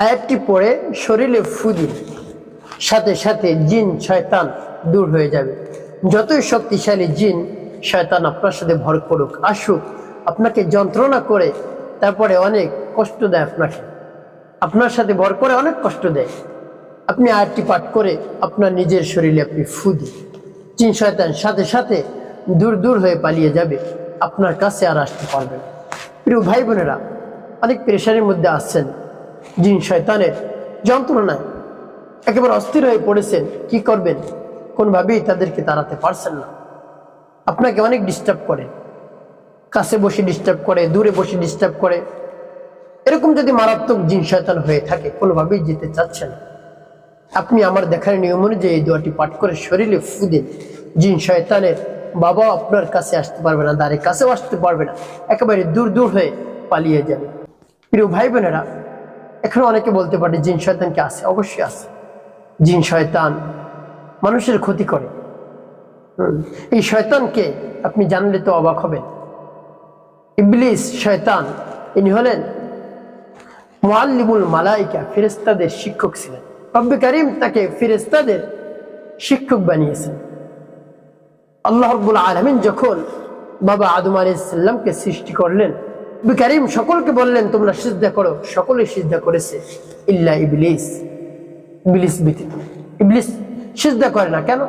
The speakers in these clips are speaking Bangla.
আয়াতটি পড়ে শরীরে ফুদি, সাথে সাথে জিন, শয়তান দূর হয়ে যাবে। যতই শক্তিশালী জিন, শয়তান আপনার সাথে ভর করুক, আসুক, আপনাকে যন্ত্রণা করে, তারপরে অনেক কষ্ট দেয় আপনাকে। আপনার সাথে ভর করে অনেক কষ্ট দেয়। আপনি আয়াতটি পাঠ করে আপনার নিজের শরীরে আপনি ফুদি, জিন, শয়তান সাথে সাথে দূর দূর হয়ে পালিয়ে যাবে। আপনার কাছে আর আসতে পারবে প্রিয় ভাই বোনেরা, অনেক প্রেশারের মধ্যে আসছেন জিন শয়তানের যন্ত্রণায় একেবারে অস্থির হয়ে পড়েছেন, কি করবেন? কোনোভাবেই তাদেরকে তাড়াতে পারছেন না। আপনাকে অনেক ডিস্টার্ব করে। কাছে বসে ডিস্টার্ব করে, দূরে বসে ডিস্টার্ব করে। এরকম যদি মারাত্মক জিন শয়তান হয়ে থাকে, কোনোভাবেই যেতে চাচ্ছেন আপনি আমার দেখার নিয়ম অনুযায়ী এই দোয়াটি পাঠ করে শরীরে ফু দিন। জিন শয়তানের বাবা আপনার কাছে আসতে পারবে না দ্বারের কাছেও আসতে পারবে না। একেবারে দূর দূর হয়ে পালিয়ে যাবে। প্রিয় ভাই বোনেরা এখন অনেকে বলতে পারে জিন শয়তান কি আছে, অবশ্যই আছে। জিন শয়তান মানুষের ক্ষতি করে। এই শয়তানকে আপনি জানলে তো অবাক হবেন। ইবলিস শয়তান, ইনি হলেন মোয়াল্লিমুল মালাইকা ফেরেস্তাদের শিক্ষক ছিলেন। রব্বে করিম তাকে ফেরেস্তাদের শিক্ষক বানিয়েছেন। আল্লাহ রব্বুল আলমিন যখন বাবা আদম আলাইসাল্লামকে সৃষ্টি করলেন রব্বে করিম সকলকে বললেন, তোমরা সিদ্ধা করো। সকলে সিদ্ধা করেছে, ইল্লা ইবলিস। ইবলিস ব্যতীত ইবলিস সিদ্ধা করে না কেন?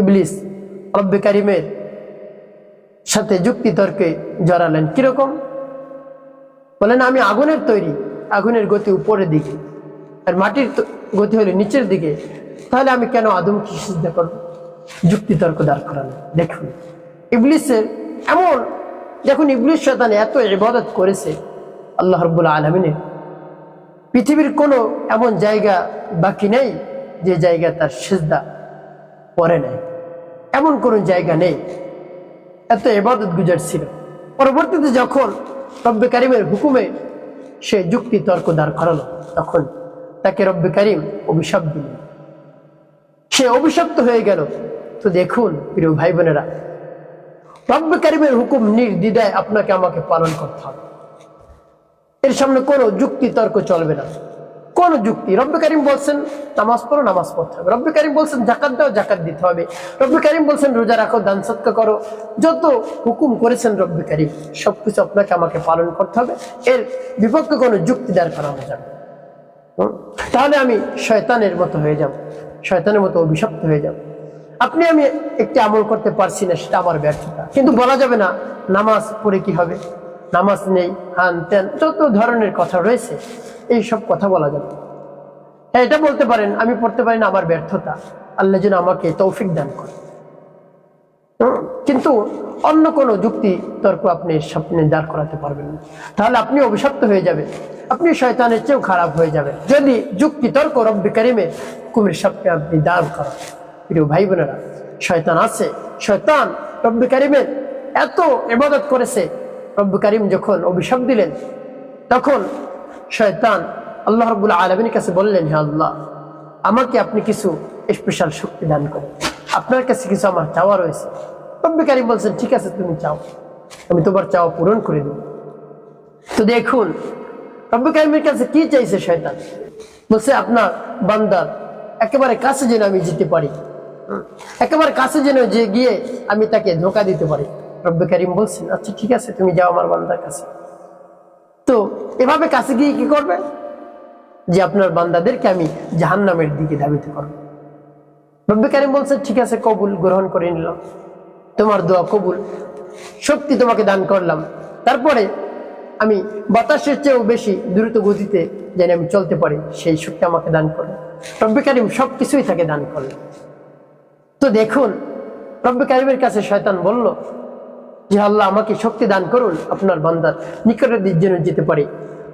ইবলিস রব্বে করিমের সাথে যুক্তি তর্কে জড়ালেন। কীরকম? বলেন, আমি আগুনের তৈরি, আগুনের গতি উপরের দিকে আর মাটির গতি হলে নিচের দিকে। তাহলে আমি কেন আদমকে সিদ্ধা করব? যুক্তি তর্ক দাঁড় করানো দেখুন, ইবলিসের এমন দেখুন ইবলিস শতানে এত ইবাদত করেছে আল্লাহ রব্বুল আলমিনের। পৃথিবীর কোনো এমন জায়গা বাকি নেই যে জায়গা তার সিজদা পরে নেই। এমন কোনো জায়গা নেই। এত এবাদত গুজার ছিল। পরবর্তীতে যখন রব্বে কারিমের হুকুমে সে যুক্তি তর্ক দাঁড় করালো, তখন তাকে রব্বে কারিম অভিশাপ দিলেন। সে অভিশপ্ত হয়ে গেল। তো দেখুন প্রিয় ভাই বোনেরা রব্বে কারিমের হুকুম নির্দ্বিধায় আপনাকে আমাকে পালন করতে হবে। এর সামনে কোনো যুক্তি তর্ক চলবে না। কোন যুক্তি। রব্বে কারিম বলছেন, নামাজ পড়ো, নামাজ পড়তে হবে। রব্বে কারিম বলছেন, জাকাত দাও, জাকাত দিতে হবে। রব্বে কারিম বলছেন, রোজা রাখো, দান সৎকা করো। যত হুকুম করেছেন রব্বে কারিম, সবকিছু আপনাকে আমাকে পালন করতে হবে। এর বিপক্ষে কোনো যুক্তি দাঁড় করানো যাবে? তাহলে আমি শয়তানের মতো হয়ে যাব। শয়তানের মতো অভিশপ্ত হয়ে যাব। আপনি আমি একটি আমল করতে পারছি না, সেটা আমার ব্যর্থতা। কিন্তু বলা যাবে না, নামাজ পড়ে কি হবে? নামাজ নেই, হান তেন যত ধরনের কথা রয়েছে, এই সব কথা বলা যাবে হ্যাঁ এটা বলতে পারেন, আমি পড়তে পারি না, আমার ব্যর্থতা। আল্লাহ যেন আমাকে তৌফিক দান করে কিন্তু অন্য কোনো যুক্তি তর্ক আপনি স্বপ্নে দাঁড় করাতে পারবেন না। তাহলে আপনি অভিশপ্ত হয়ে যাবেন। আপনি শয়তানের চেয়েও খারাপ হয়ে যাবেন। যদি যুক্তি তর্ক রব্বি কারিমের কুমির স্বপ্নে আপনি দাঁড় করান। প্রিয় ভাই বোনেরা, শয়তান আছে, শয়তান রব্বি কারিমের এত ইবাদত করেছে। রব্বি কারিম যখন অভিশাপ দিলেন, তখন শয়তান আল্লাহ রব্বুল আলমিনের কাছে বললেন, হে আল্লাহ, আমাকে আপনি কিছু স্পেশাল শক্তি দান করেন। আপনার কাছে কিছু আমার চাওয়া রয়েছে। রব্বি কারিম বলছেন, ঠিক আছে, তুমি চাও। আমি তোমার চাওয়া পূরণ করে দেব। তো দেখুন রব্বি কারিমের কাছে কি চাইছে শয়তান? বলছে, আপনার বান্দার একেবারে কাছে যেন আমি যেতে পারি। একেবারে কাছে যেন যে গিয়ে আমি তাকে ধোকা দিতে পারি। রব্বি কারিম বলছেন আচ্ছা ঠিক আছে, তুমি যাও আমার বান্দার কাছে। তো এভাবে কাছে গিয়ে কি করবে? যে আপনার বান্দাদেরকে আমি জাহান্নামের দিকে ধাবিত করব। রব্বি কারিম বলছে ঠিক আছে, কবুল গ্রহণ করে নিলাম। তোমার দোয়া কবুল। শক্তি তোমাকে দান করলাম। তারপরে আমি বাতাসের চেয়েও বেশি দ্রুত গতিতে যেন আমি চলতে পারি, সেই শক্তি আমাকে দান করল। রব্বি কারিম সব কিছুই তাকে দান করল তো দেখুন রব্বি কারিমের কাছে শয়তান বলল, যে আল্লাহ আমাকে শক্তি দান করুন আপনার বান্দার নিকটের দিক যেন যেতে পারি।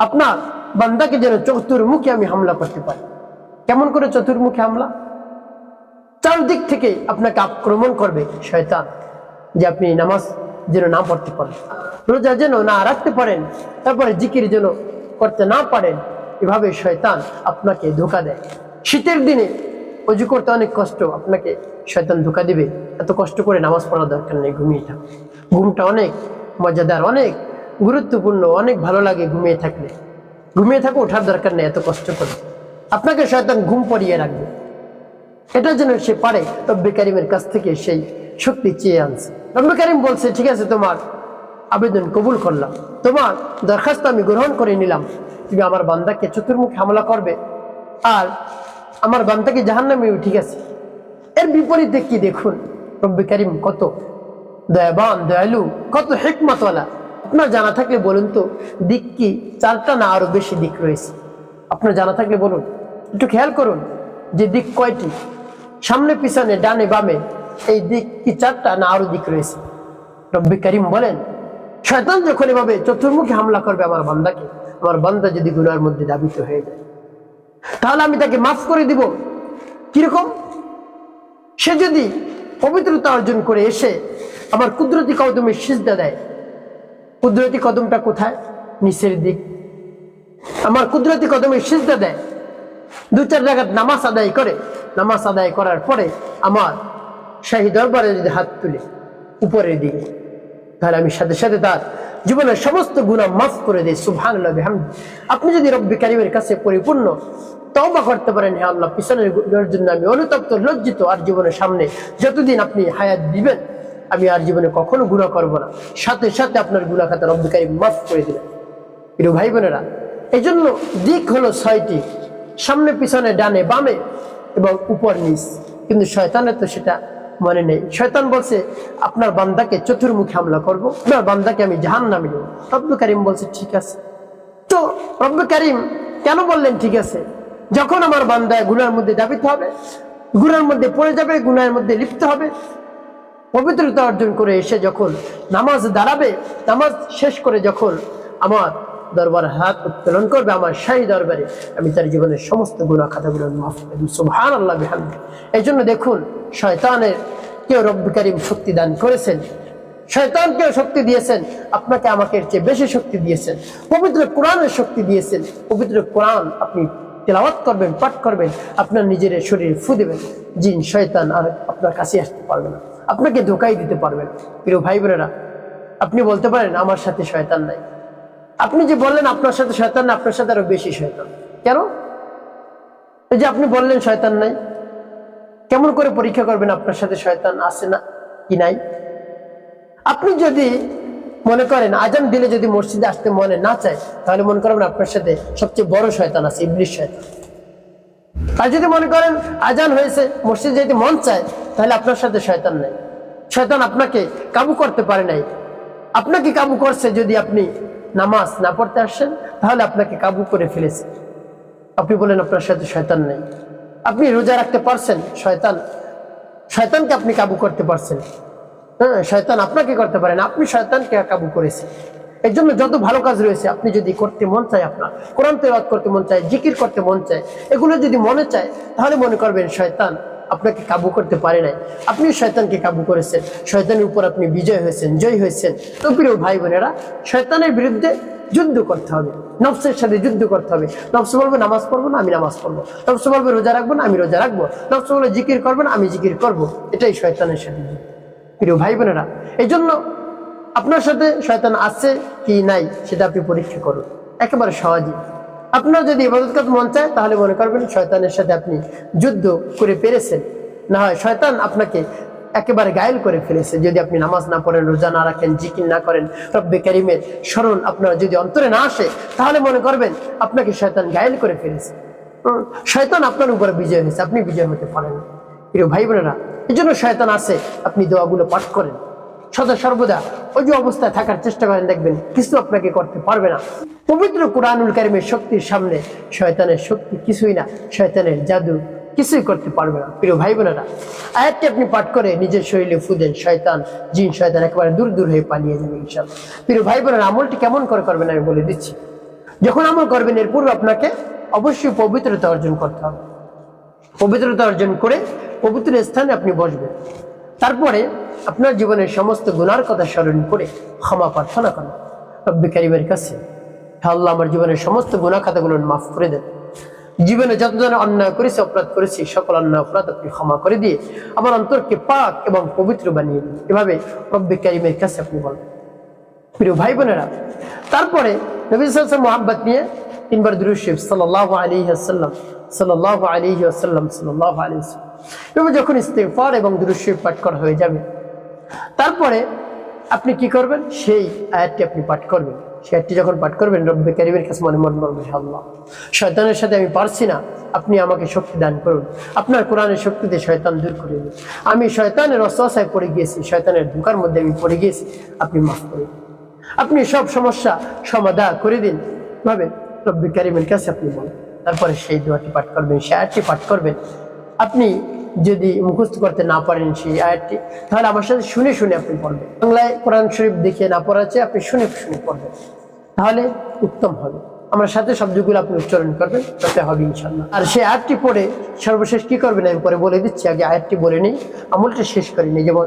আপনার বান্দাকে যেন চতুর্মুখী আমি হামলা করতে পারি। কেমন করে চতুর্মুখী হামলা? চারদিক থেকে আপনাকে আক্রমণ করবে শয়তান, যে আপনি নামাজ যেন না পড়তে পারেন, রোজা যেন না রাখতে পারেন, তারপরে জিকির যেন করতে না পারেন, এভাবে শয়তান আপনাকে ধোকা দেয়। শীতের দিনে অজু করতে অনেক কষ্ট। আপনাকে শয়তান ধোকা দিবে। এত কষ্ট করে নামাজ পড়ার দরকার নেই ঘুমিয়ে থাক ঘুমটা অনেক, মজাদার অনেক, গুরুত্বপূর্ণ, অনেক ভালো লাগে ঘুমিয়ে থাকলে। ঘুমিয়ে থাকো, ওঠার দরকার নেই এত কষ্ট করে। আপনাকে শয়তান ঘুম পড়িয়ে রাখবে। এটা যেন সে পারে, রব্বে কারিমের কাছ থেকে সেই শক্তি চেয়ে আনছে। রব্বে কারিম বলছে, ঠিক আছে, তোমার আবেদন কবুল করলাম। তোমার দরখাস্ত আমি গ্রহণ করে নিলাম। তুমি আমার বান্দাকে চতুর্মুখ হামলা করবে। আর আমার বান্দাকে জাহান্নামে, ঠিক আছে। এর বিপরীতে কি দেখুন? রব্বে কারিম কত দয়াবান, দয়ালু, কত হেকমতওয়ালা। আপনার জানা থাকলে বলুন তো, দিক কি? চারটা না আরও বেশি দিক রয়েছে? আপনার জানা থাকলে বলুন। একটু খেয়াল করুন যে দিক কয়টি? সামনে, পিছনে, ডানে, বামে, এই দিক কি চারটা না আরও দিক রয়েছে? রব্বি করিম বলেন, শয়তান যখন এভাবে চতুর্মুখী হামলা করবে আমার বান্দাকে, আমার বান্দা যদি গুনার মধ্যে দাবিত হয়ে যায় তাহলে আমি তাকে মাফ করে দিব। কীরকম? সে যদি পবিত্রতা অর্জন করে এসে আমার কুদরতি কদমে সিজদা দেয়, কুদরতি কদমটা কোথায়? নিচের দিক। আমার কুদরতি কদমে সিজদা দেয়। দু চার জায়গায় নামাজ আদায় করে। নামাজ আদায় করার পরে আমার শাহী দরবারে যদি হাত তুলে, উপরের দিকে, তাহলে আমি সাথে সাথে তার জীবনের সমস্ত গুণা মাফ করে দিই সুভান আপনি যদি রব্বি কারিমের কাছে পরিপূর্ণ তওবা করতে পারেন, হে আল্লাহ, পিছনের জন্য আমি অনুতপ্ত, লজ্জিত আর জীবনের সামনে যতদিন আপনি হায়াত দিবেন, আমি আর জীবনে কখনো গুণা করব না। সাথে সাথে আপনার গুণা খাতা রব্বি কারিম মাফ করে দিবেন। প্রিয় ভাই বোনেরা এই জন্য দিক হলো ছয়টি। সামনে, পিছনে, ডানে, বামে এবং উপর, নিচ। কিন্তু শয়তানের তো সেটা মনে নেই। শয়তান বলছে, আপনার বান্দাকে চতুর্মুখী হামলা করব, আপনার বান্দাকে আমি জাহান নামে নেব কারিম বলছে, ঠিক আছে। তো রব্বু করিম কেন বললেন, ঠিক আছে? যখন আমার বান্দায় গুনার মধ্যে দাবিত হবে, গুনার মধ্যে পড়ে যাবে, গুনার মধ্যে লিপ্ত হবে, পবিত্রতা অর্জন করে এসে যখন নামাজ দাঁড়াবে, নামাজ শেষ করে যখন আমার দরবার হাত উত্তোলন করবে, আমার শাহী দরবারে আমি তার জীবনের সমস্ত গুণা খাতাগুলো মাফ করে দিই সুবহান আল্লাহ এই জন্য দেখুন, শয়তানের কেউ রব্বি কারিম শক্তি দান করেছেন শয়তানকেও শক্তি দিয়েছেন, আপনাকে আমাকে চেয়ে বেশি শক্তি দিয়েছেন, পবিত্র কোরআনের শক্তি দিয়েছেন, পবিত্র কোরআন আপনি তেলাওয়াত করবেন, পাঠ করবেন, আপনার নিজের শরীরে ফু দেবেন, জিন, শয়তান আর আপনার কাছে আসতে পারবে না, আপনাকে ধোকাই দিতে পারবেন প্রিয় ভাই বোনেরা, আপনি বলতে পারেন, আমার সাথে শয়তান নাই। আপনি যে বললেন আপনার সাথে শয়তান আপনার সাথে আরও বেশি শয়তান। কেন? এই যে আপনি বললেন শয়তান নাই, কেমন করে পরীক্ষা করবেন আপনার সাথে শয়তান আছে না কি নাই? আপনি যদি মনে করেন, আজান দিলে যদি মসজিদে আসতে মনে না চায়, তাহলে মনে করবেন আপনার সাথে সবচেয়ে বড় শয়তান আছে, ইবলিশ শয়তান। আর যদি মনে করেন আজান হয়েছে, মসজিদ যদি মন চায়, তাহলে আপনার সাথে শয়তান নাই। শয়তান আপনাকে কাবু করতে পারে নাই। আপনাকে কাবু করছে যদি আপনি নামাজ না পড়তে আসছেন তাহলে আপনাকে কাবু করে ফেলেছে। আপনি বলেন, আপনার সাথে শয়তান নেই। আপনি রোজা রাখতে পারছেন, শয়তান। শয়তানকে আপনি কাবু করতে পারছেন। হ্যাঁ শয়তান আপনাকে করতে পারেন আপনি শয়তানকে কাবু করেছেন। এর জন্য যত ভালো কাজ রয়েছে, আপনি যদি করতে মন চায় আপনার, কোরআন তেলাওয়াত করতে মন চায়, জিকির করতে মন চায়, এগুলো যদি মনে চায়, তাহলে মনে করবেন, শয়তান আপনাকে কাবু করতে পারে নাই। আপনি শয়তানকে কাবু করেছেন। শয়তানের উপর আপনি বিজয় হয়েছেন, জয় হয়েছেন। তো প্রিয় ভাই বোনেরা, শয়তানের বিরুদ্ধে যুদ্ধ করতে হবে। নফসের সাথে যুদ্ধ করতে হবে। নফস বলবে, নামাজ পড়ব না, আমি নামাজ পড়ব। নফস বলবে, রোজা রাখব না, আমি রোজা রাখব। নফস বলবে, জিকির করব না, আমি জিকির করব। এটাই শয়তানের সাথে প্রিয় ভাই বোনেরা এই জন্য আপনার সাথে শয়তান আছে কি নাই, সেটা আপনি পরীক্ষা করুন। একেবারে সহজে আপনার যদি ইবাদত করতে মন চায়, তাহলে মনে করবেন শয়তানের সাথে আপনি যুদ্ধ করে পেরেছেন না হয় শয়তান আপনাকে একেবারে গায়েল করে ফেলেছে। যদি আপনি নামাজ না পড়েন, রোজা না রাখেন, জিকির না করেন, রব্বে কারিমের স্মরণ আপনার যদি অন্তরে না আসে, তাহলে মনে করবেন আপনাকে শয়তান গায়েল করে ফেলেছে। শয়তান আপনার উপরে বিজয় হয়েছে। আপনি বিজয় হতে পারেন। প্রিয় ভাই বোনেরা এই জন্য শয়তান আছে। আপনি দোয়াগুলো পাঠ করেন। সদা সর্বদা ওই যে অবস্থায় থাকার চেষ্টা করেন, দেখবেন কিছু আপনাকে করতে পারবে না। পবিত্র কোরআনুল কারিমের শক্তির সামনে শয়তানের শক্তি কিছুই না, শয়তানের জাদু কিছুই করতে পারবে না। প্রিয় ভাই বোনেরা, আয়াতটি আপনি পাঠ করে নিজের শরীরে ফুদেন শয়তান, জিন, শয়তান একেবারে দূর দূর হয়ে পালিয়ে যাবে ইনশাল্লাহ প্রিয় ভাই বোনেরা, আমলটি কেমন করে করবেন আমি বলে দিচ্ছি। যখন আমল করবেন, এর পূর্বে আপনাকে অবশ্যই পবিত্রতা অর্জন করতে হবে। পবিত্রতা অর্জন করে পবিত্র স্থানে আপনি বসবেন। তারপরে আপনার জীবনের সমস্ত গুনার কথা স্মরণ করে ক্ষমা প্রার্থনা করেন। রব্বি কারিমের কাছে আল্লাহ, আমার জীবনের সমস্ত গুণা খাতাগুলো মাফ করে দেন। জীবনে যত জন অন্যায় করেছি, অপরাধ করেছি, সকল অন্যায় অপরাধ আপনি ক্ষমা করে দিয়ে আমার অন্তরকে পাক এবং পবিত্র বানিয়ে দিন। এভাবে রব্বি কারিমের কাছে আপনি বলেন। প্রিয় ভাই বোনেরা, তারপরে নবী সাল্লাম মোহাম্মত নিয়ে তিনবার দুরুশিব সাল্লাহ আলী আসাল্লাম সাল্লাহ আলী আসাল্লাম সাল্লাহ আলী আসাল্লাম এভাবে যখন ইস্তেফার এবং দুরুশিব পাঠ করা হয়ে যাবে, তারপরে আপনি কি করবেন? সেই আয়াতটি আপনি পাঠ করবেন। সেই আয়াতটি যখন পাঠ করবেন, রব্বে কারিমের কাছে মনে মনে বলবে আল্লাহ শয়তানের সাথে আমি পারছি না। আপনি আমাকে শক্তি দান করুন। আপনার কোরআনের শক্তিতে শয়তান দূর করে দিন আমি শয়তানের অসহায় পড়ে গিয়েছি, শয়তানের ধোকার মধ্যে আমি পড়ে গিয়েছি। আপনি মাফ করে দিন। আপনি সব সমস্যা সমাধা করে দিন। ভাবে রব্বি কারিমের কাছে আপনি বলেন। তারপরে সেই দোয়াটি পাঠ করবেন, সেই আয়াতটি পাঠ করবেন। আপনি যদি মুখস্থ করতে না পারেন সেই আয়াতটি, তাহলে আমার সাথে শুনে শুনে আপনি পড়বেন। বাংলায় কোরআন শরীফ দেখে না পড়া আছে আপনি শুনে শুনে পড়বেন। তাহলে উত্তম হবে। আমার সাথে শব্দগুলো আপনি উচ্চারণ করবেন, তাতে হবে ইনশাল্লাহ আর সেই আয়াতটি পড়ে সর্বশেষ কি করবেন? আমি পরে বলে দিচ্ছি, আগে আয়াতটি বলে নিই, আমলটা শেষ করি নি যেমন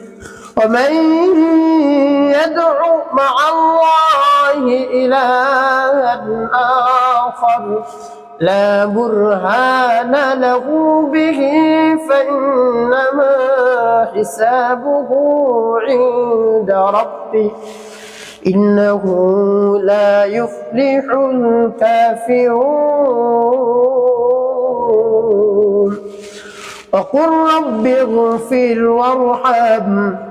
ومن يدع مع الله إلها آخر لا برهان له به فإنما حسابه عند ربه. إنه لا يفلح الكافرون. وقل رب اغفر وارحم.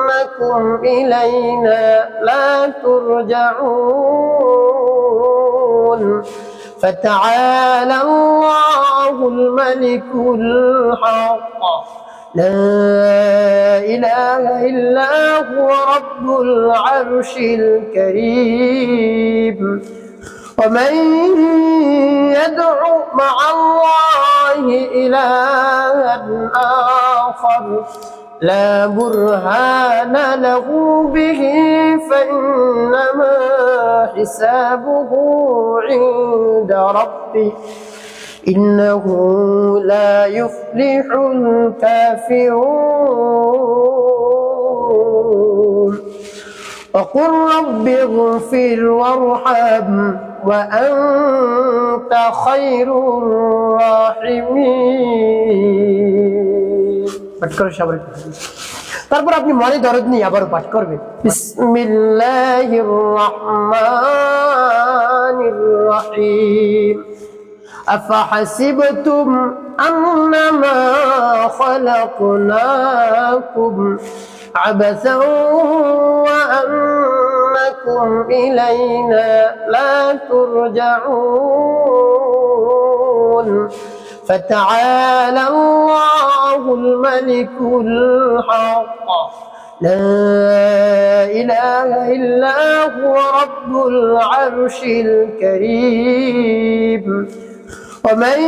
وأنكم إلينا لا ترجعون. فتعالى الله الملك الحق. لا إله إلا هو رب العرش الكريم. ومن يدع مع الله إلها آخر لا برهان له به فإنما حسابه عند ربه. إنه لا يفلح الكافرون. وقل رب اغفر وارحم. وأنت خير الراحمين পাঠ করে সবার একটু হাদিস। তারপর আপনি মনে দরদ নিয়ে আবারও পাঠ করবেন বিসমিল্লাহির রহমানির রহিম أفحسبتم أنما خلقناكم عبثا وأنكم إلينا لا ترجعون فتعالى الله الملك الحق لا إله إلا هو رب العرش الكريم ومن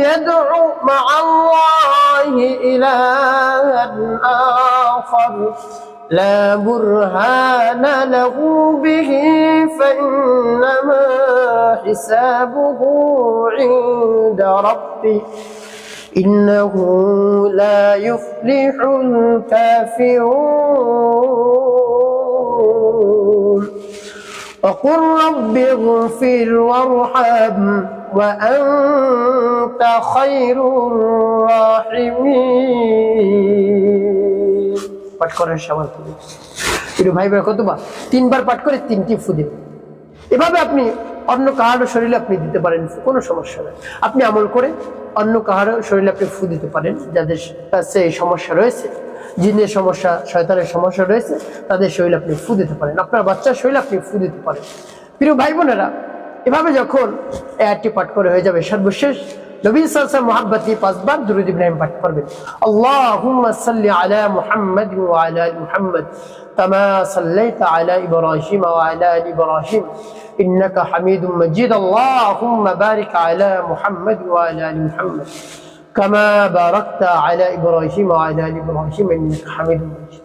يدع مع الله إلها آخر لا برهان له به فإنما حسابه عند ربه. إنه لا يفلح الكافرون. وقل رب اغفر وارحم وأنت خير الراحمين. পাঠ করেন সবার ফুদে প্রিয় ভাই ভাই কতবার? তিনবার পাঠ করে তিনটি ফুদে এভাবে আপনি অন্য কাহারও শরীরে আপনি দিতে পারেন, কোনো সমস্যা নেই। আপনি আমল করে অন্য কাহারও শরীরে আপনি ফু দিতে পারেন, যাদের কাছে এই সমস্যা রয়েছে, জিনের সমস্যা, শয়তানের সমস্যা রয়েছে, তাদের শরীরে আপনি ফু দিতে পারেন। আপনার বাচ্চার শরীরে আপনি ফু দিতে পারেন। প্রিয় ভাই বোনেরা, এভাবে যখন এয়ারটি পাঠ করে হয়ে যাবে, সর্বশেষ নবী সাল্লাল্লাহু মহাব্বতি পাঁচবার দুরুদ ইব্রাহিম পাঠ করবেন আল্লাহুম্মা সাল্লি আলা মুহাম্মাদ ওয়া আলা আলি মুহাম্মাদ كما صليت على ابراهيم وعلى ال ابراهيم انك حميد مجيد اللهم بارك على محمد وعلى ال محمد كما باركت على ابراهيم وعلى ال ابراهيم انك حميد مجيد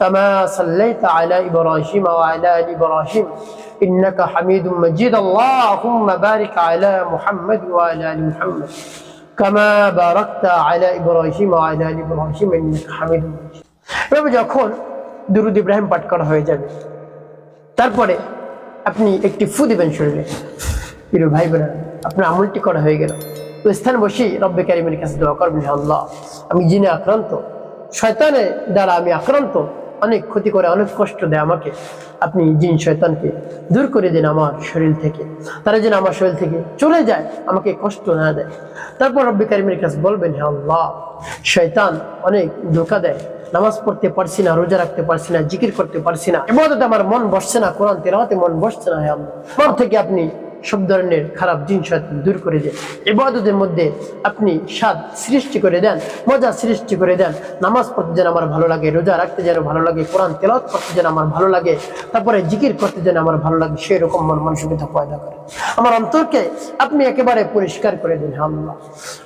كما صليت على ابراهيم وعلى ال ابراهيم انك حميد مجيد اللهم بارك على محمد وعلى ال محمد كما باركت على ابراهيم وعلى ال ابراهيم انك حميد مجيد এভাবে যখন দুরুদ ইব্রাহিম পাঠ করা হয়ে যাবে তারপরে আপনি একটি ফু দিবেন শরীরে প্রিয় ভাই বোনেরা আপনার আমলটি করা হয়ে গেল তো স্থান বসেই রব্বে কারিমের কাছে দোয়া করবেন হে আল্লাহ আমি জিনে আক্রান্ত শয়তানের দ্বারা আমি আক্রান্ত অনেক ক্ষতি করে, অনেক কষ্ট দেয় আমাকে। আপনি জিন শয়তানকে দূর করে দিন আমার শরীর থেকে। তারা যেন আমার শরীর থেকে চলে যায়, আমাকে কষ্ট না দেয়। তারপর রব্বে কারিমের কাছে বলবেন, হে আল্লাহ, শয়তান অনেক ধোকা দেয়। নামাজ পড়তে পারছি না, রোজা রাখতে পারছি না, জিকির করতে পারছি না। এবাদতে আমার মন বসছে না, কোরআন তেলাওয়াতে মন বসছে না, হে আল্লাহ। থেকে আপনি সব ধরনের খারাপ জিন শয়তান দূর করে দেন ইবাদতের মধ্যে আপনি স্বাদ সৃষ্টি করে দেন, মজা সৃষ্টি করে দেন, নামাজ পড়তে যেন আমার ভালো লাগে, রোজা রাখতে যেন ভালো লাগে, কোরআন তেলাওয়াত করতে যেন আমার ভালো লাগে, তারপরে জিকির করতে যেন আমার ভালো লাগে সেই রকম মন মানসিকতা পয়দা করে। আমার অন্তরকে আপনি একেবারে পরিষ্কার করে দিন আল্লাহ।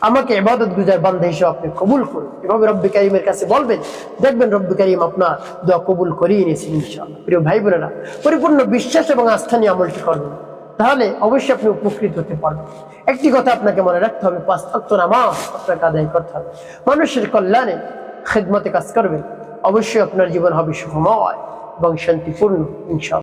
আমাকে এবাদত গুজার বান্ধা হিসেবে আপনি কবুল করুন। এভাবে রব্বি কারিমের কাছে বলবেন, দেখবেন রব্বি কারিম আপনার দোয়া কবুল করিয়ে নিয়েছেন ইনশাআল্লাহ। প্রিয় ভাই বোনেরা, পরিপূর্ণ বিশ্বাস এবং আস্থা নিয়ে আমলটি করবেন তাহলে অবশ্যই আপনি উপকৃত হতে পারবেন। একটি কথা আপনাকে মনে রাখতে হবে, পাঁচ না নামাজ আপনাকে আদায় করতে হবে। মানুষের কল্যাণে খেদমতে কাজ করবেন। অবশ্যই আপনার জীবন হবে সুখময় এবং শান্তিপূর্ণ, ইনশাআল্লাহ।